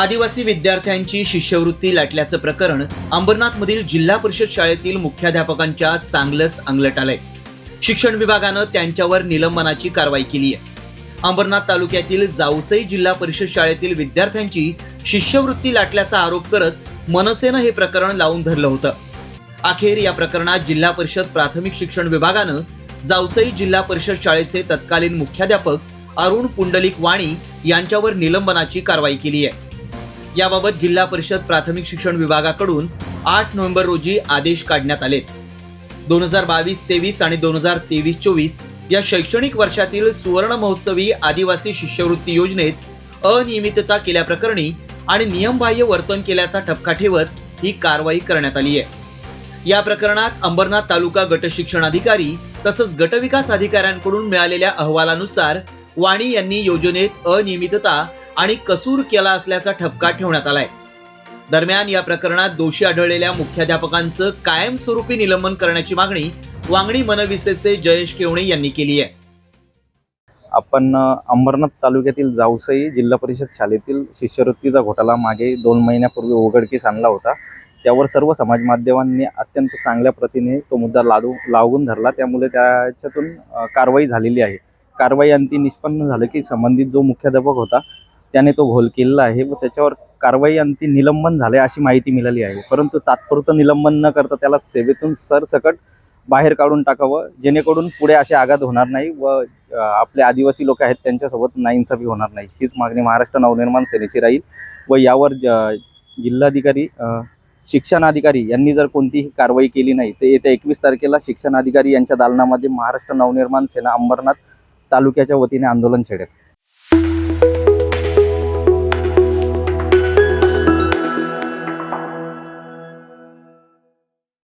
आदिवासी विद्यार्थ्यांची शिष्यवृत्ती लाटल्याचं प्रकरण अंबरनाथमधील जिल्हा परिषद शाळेतील मुख्याध्यापकांच्या चांगलंच अंगलट आलंय. शिक्षण विभागानं त्यांच्यावर निलंबनाची कारवाई केली आहे. अंबरनाथ तालुक्यातील जाऊसई जिल्हा परिषद शाळेतील विद्यार्थ्यांची शिष्यवृत्ती लाटल्याचा आरोप करत मनसेनं हे प्रकरण लावून धरलं होतं. अखेर या प्रकरणात जिल्हा परिषद प्राथमिक शिक्षण विभागानं जावसई जिल्हा परिषद शाळेचे तत्कालीन मुख्याध्यापक अरुण पुंडलिक वाणी यांच्यावर निलंबनाची कारवाई केली आहे. याबाबत जिल्हा परिषद प्राथमिक शिक्षण विभागाकडून आठ नोव्हेंबर रोजी आदेश काढण्यात आलेत. दोन हजार बावीस तेवीस आणि दोन हजार तेवीस चोवीस या शैक्षणिक वर्षातील सुवर्ण महोत्सवी आदिवासी शिष्यवृत्ती योजनेत अनियमितता केल्याप्रकरणी आणि नियमबाह्य वर्तन केल्याचा ठपका ठेवत ही कारवाई करण्यात आली आहे. या प्रकरणात अंबरनाथ तालुका गट शिक्षणाधिकारी तसंच गटविकास अधिकाऱ्यांकडून मिळालेल्या अहवालानुसार वाणी यांनी योजनेत अनियमितता आणि कसूर केला असल्याचा ठपका ठेवण्यात आलाय. दरम्यान या प्रकरणात दोषी आढळलेल्या मुख्याध्यापकांचं कायमस्वरूपी निलंबन करण्याची मागणी वांगणी मनविसेचे जयेश केवणे यांनी केली आहे. आपण अंबरनाथ तालुक्यातील जावसई जिल्हा परिषद शाळेतील शिष्यवृत्तीचा घोटाळा मागे दोन महिन्यापूर्वी उघडकीस आणला होता. त्यावर सर्व समाज माध्यमांनी अत्यंत चांगल्या प्रतीने तो मुद्दा लादू लावून धरला. त्यामुळे त्याच्यातून कारवाई झालेली आहे. कारवाई अंती निष्पन्न झालं की संबंधित जो मुख्याध्यापक होता त्याने तो घोल केलेला आहे व त्याच्यावर कारवाई अंती निलंबन झाले अशी माहिती मिळाली आहे. परंतु तात्पुरतं निलंबन न करता त्याला सेवेतून सरसकट बाहेर काढून टाकावं जेणेकरून पुढे असे आघात होणार नाही व आपले आदिवासी लोक आहेत त्यांच्यासोबत नाईन्साफी होणार नाही. हीच मागणी महाराष्ट्र नवनिर्माण सेनेची राहील व यावर ज- जिल्हाधिकारी शिक्षणाधिकारी यांनी जर कोणतीही कारवाई केली नाही तर येत्या एकवीस तारखेला शिक्षणाधिकारी यांच्या दालनामध्ये महाराष्ट्र नवनिर्माण सेना अंबरनाथ तालुक्याच्या वतीने आंदोलन छेडेल.